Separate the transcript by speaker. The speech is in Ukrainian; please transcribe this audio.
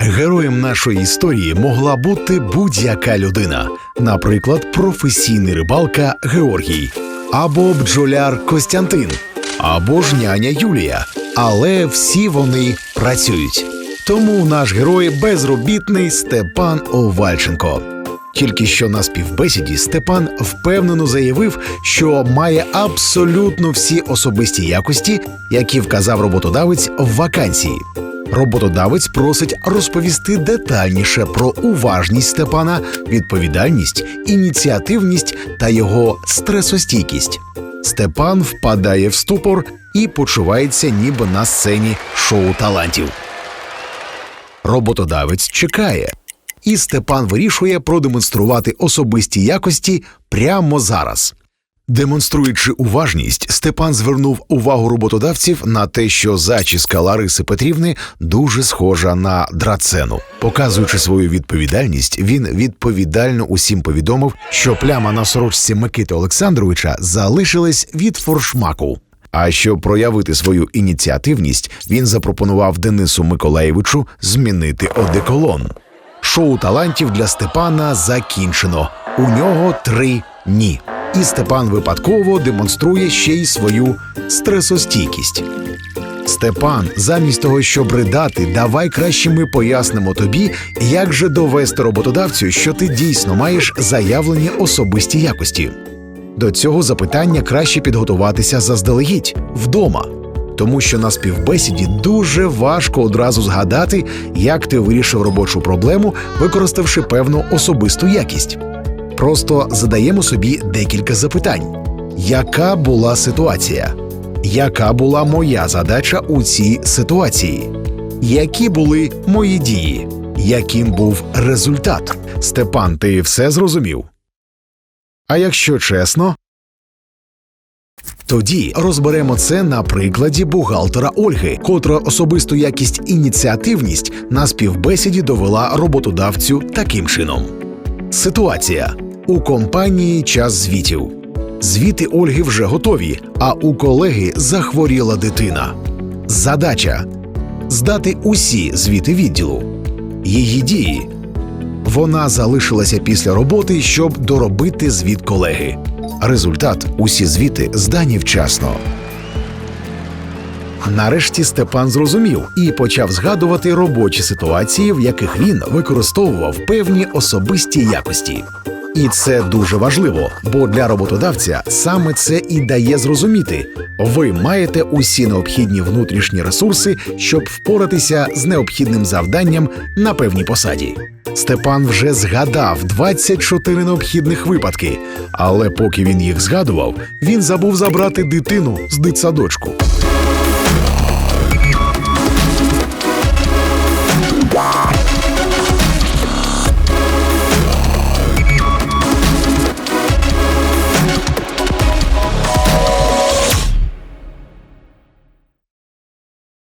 Speaker 1: Героєм нашої історії могла бути будь-яка людина, наприклад, професійний рибалка Георгій, або бджоляр Костянтин, або ж няня Юлія. Але всі вони працюють. Тому наш герой безробітний Степан Овальченко. Тільки що на співбесіді Степан впевнено заявив, що має абсолютно всі особисті якості, які вказав роботодавець в вакансії. Роботодавець просить розповісти детальніше про уважність Степана, відповідальність, ініціативність та його стресостійкість. Степан впадає в ступор і почувається ніби на сцені шоу талантів. Роботодавець чекає, і Степан вирішує продемонструвати особисті якості прямо зараз. Демонструючи уважність, Степан звернув увагу роботодавців на те, що зачіска Лариси Петрівни дуже схожа на драцену. Показуючи свою відповідальність, він відповідально усім повідомив, що пляма на сорочці Микити Олександровича залишилась від форшмаку. А щоб проявити свою ініціативність, він запропонував Денису Миколаєвичу змінити одеколон. Шоу талантів для Степана закінчено. У нього три ні. І Степан випадково демонструє ще й свою стресостійкість. Степан, замість того, щоб ридати, давай краще ми пояснимо тобі, як же довести роботодавцю, що ти дійсно маєш заявлені особисті якості. До цього запитання краще підготуватися заздалегідь вдома, тому що на співбесіді дуже важко одразу згадати, як ти вирішив робочу проблему, використавши певну особисту якість. Просто задаємо собі декілька запитань: яка була ситуація? Яка була моя задача у цій ситуації? Які були мої дії? Яким був результат? Степан, ти все зрозумів? А якщо чесно, тоді розберемо це на прикладі бухгалтера Ольги, котра особисту якість ініціативність на співбесіді довела роботодавцю таким чином. Ситуація у компанії час звітів. Звіти Ольги вже готові, а у колеги захворіла дитина. Задача здати усі звіти відділу. Її дії вона залишилася після роботи, щоб доробити звіт колеги. Результат усі звіти здані вчасно. Нарешті Степан зрозумів і почав згадувати робочі ситуації, в яких він використовував певні особисті якості. І це дуже важливо, бо для роботодавця саме це і дає зрозуміти. Ви маєте усі необхідні внутрішні ресурси, щоб впоратися з необхідним завданням на певній посаді. Степан вже згадав 24 необхідних випадки, але поки він їх згадував, він забув забрати дитину з дитсадочку.